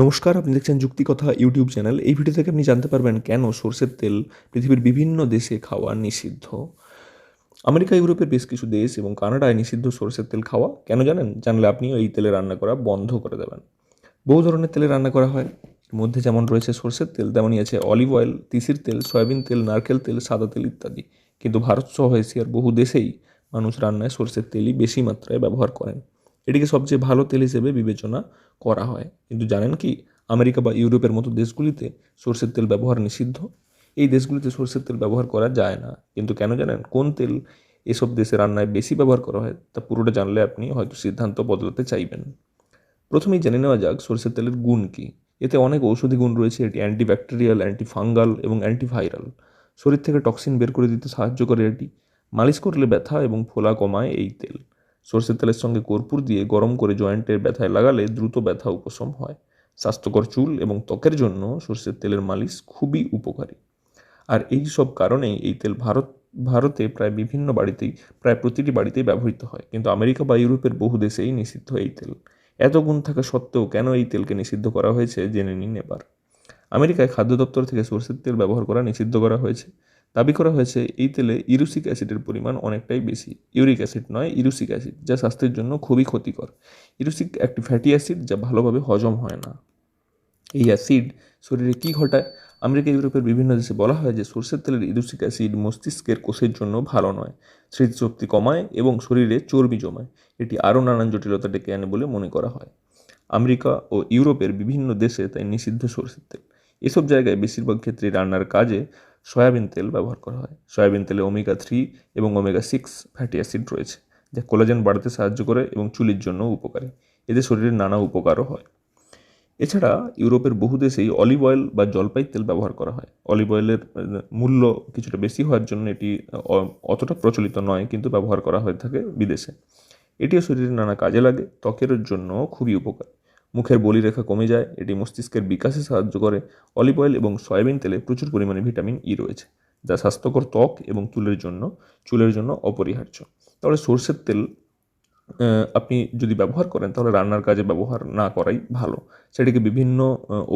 নমস্কার, আপনি দেখছেন যুক্তিকথা ইউটিউব চ্যানেল। এই ভিডিও থেকে আপনি জানতে পারবেন কেন সর্ষের তেল পৃথিবীর বিভিন্ন দেশে খাওয়া নিষিদ্ধ। আমেরিকা, ইউরোপের বেশ কিছু দেশ এবং কানাডায় নিষিদ্ধ সর্ষের তেল খাওয়া। কেন জানেন? জানলে আপনিও এই তেলে রান্না করা বন্ধ করে দেবেন। বহু ধরনের তেলে রান্না করা হয়। মধ্যে যেমন রয়েছে সর্ষের তেল, তেমনই আছে অলিভ অয়েল, তিসির তেল, সয়াবিন তেল, নারকেল তেল, সাদা তেল ইত্যাদি। কিন্তু ভারত সহ এশিয়ার বহু দেশেই মানুষ রান্নায় সর্ষের তেলই বেশি মাত্রায় ব্যবহার করেন। এটিকে সবচেয়ে ভালো তেল হিসেবে বিবেচনা করা হয়। কিন্তু জানেন কি, আমেরিকা বা ইউরোপের মতো দেশগুলিতে সর্ষের তেল ব্যবহার নিষিদ্ধ? এই দেশগুলিতে সর্ষের তেল ব্যবহার করা যায় না। কিন্তু কেন জানেন, কোন তেল এসব দেশে রান্নায় বেশি ব্যবহার করা হয় তা পুরোটা জানলে আপনি হয়তো সিদ্ধান্ত বদলাতে চাইবেন। প্রথমেই জেনে নেওয়া যাক সর্ষের তেলের গুণ কী। এতে অনেক ঔষধি গুণ রয়েছে, এটি অ্যান্টিব্যাকটেরিয়াল অ্যান্টিফাঙ্গাল এবং অ্যান্টিভাইরাল শরীর থেকে টক্সিন বের করে দিতে সাহায্য করে এটি। মালিশ করলে ব্যথা এবং ফোলা কমায় এই তেল। সর্ষের তেলের সঙ্গে কর্পূর দিয়ে গরম করে জয়েন্টের ব্যথায় লাগালে দ্রুত ব্যথা উপশম হয়। স্বাস্থ্যকর চুল এবং ত্বকের জন্য সর্ষের তেলের মালিশ খুবই উপকারী। আর এই সব কারণেই এই তেল ভারত, ভারতে প্রায় বিভিন্ন বাড়িতেই, প্রায় প্রতিটি বাড়িতেই ব্যবহৃত হয়। কিন্তু আমেরিকা বা ইউরোপের বহু দেশেই নিষিদ্ধ এই তেল। এত গুণ থাকা সত্ত্বেও কেন এই তেলকে নিষিদ্ধ করা হয়েছে জেনে নিন এবার। আমেরিকায় খাদ্য দপ্তর থেকে সর্ষের তেল ব্যবহার করা নিষিদ্ধ করা হয়েছে। দাবি করা হয়েছে, এই তেলে ইরুসিক অ্যাসিডের পরিমাণ অনেকটাই বেশি। ইউরিক অ্যাসিড নয়, ইরুসিক অ্যাসিড, যা স্বাস্থ্যের জন্য খুবই ক্ষতিকর। ইরুসিক একটি ফ্যাটি অ্যাসিড যা ভালোভাবে হজম হয় না। এই অ্যাসিড শরীরে কী ঘটায়? আমেরিকা, ইউরোপের বিভিন্ন দেশে বলা হয় যে সর্ষের তেলের ইরুসিক অ্যাসিড মস্তিষ্কের কোষের জন্য ভালো নয়, স্মৃতিশক্তি কমায় এবং শরীরে চর্বি জমায়। এটি আরও নানান জটিলতা ডেকে আনে বলে মনে করা হয়। আমেরিকা ও ইউরোপের বিভিন্ন দেশে তাই নিষিদ্ধ সর্ষের তেল। এসব জায়গায় বেশিরভাগ ক্ষেত্রে রান্নার কাজে সয়াবিন তেল ব্যবহার করা হয়। সয়াবিন তেলে ওমেগা থ্রি এবং ওমেগা সিক্স ফ্যাটি অ্যাসিড রয়েছে, যা কোলাজেন বাড়াতে সাহায্য করে এবং চুলির জন্য উপকারী। এতে শরীরের নানা উপকারও হয়। এছাড়া ইউরোপের বহু দেশেই অলিভ অয়েল বা জলপাই তেল ব্যবহার করা হয়। অলিভ অয়েলের মূল্য কিছুটা বেশি হওয়ার জন্য এটি অতটা প্রচলিত নয়, কিন্তু ব্যবহার করা হয়ে থাকে বিদেশে। এটিও শরীরের নানা কাজে লাগে, ত্বকের জন্য খুবই উপকার। মুখের বলিরেখা কমে যায়, এটি মস্তিষ্কের বিকাশে সাহায্য করে। অলিভ অয়েল এবং সয়াবিন তেলে প্রচুর পরিমাণে ভিটামিন ই রয়েছে, যা স্বাস্থ্যকর ত্বক এবং চুলের জন্য চুলের জন্য অপরিহার্য। তাহলে সর্ষের তেল আপনি যদি ব্যবহার করেন, তাহলে রান্নার কাজে ব্যবহার না করাই ভালো। সেটিকে বিভিন্ন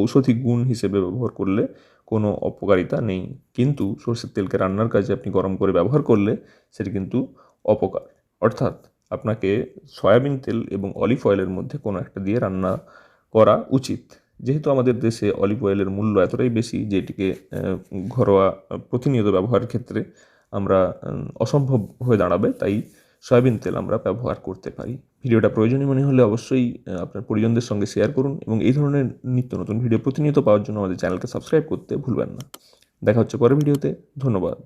ঔষধি গুণ হিসেবে ব্যবহার করলে কোনো অপকারিতা নেই। কিন্তু সর্ষের তেলকে রান্নার কাজে আপনি গরম করে ব্যবহার করলে সেটি কিন্তু অপকার। অর্থাৎ আপনাকে সয়াবিন তেল এবং অলিভ অয়েলের মধ্যে কোনো একটা দিয়ে রান্না করা উচিত। যেহেতু আমাদের দেশে অলিভ অয়েলের মূল্য এতটাই বেশি যে এটিকে ঘরোয়া প্রতিনিয়ত ব্যবহারের ক্ষেত্রে আমরা অসম্ভব হয়ে দাঁড়াবে, তাই সয়াবিন তেল আমরা ব্যবহার করতে পারি। ভিডিওটা প্রয়োজনীয় মনে হলে অবশ্যই আপনার পরিজনদের সঙ্গে শেয়ার করুন এবং এই ধরনের নিত্য নতুন ভিডিও প্রতিনিয়ত পাওয়ার জন্য আমাদের চ্যানেলকে সাবস্ক্রাইব করতে ভুলবেন না। দেখা হচ্ছে পরের ভিডিওতে। ধন্যবাদ।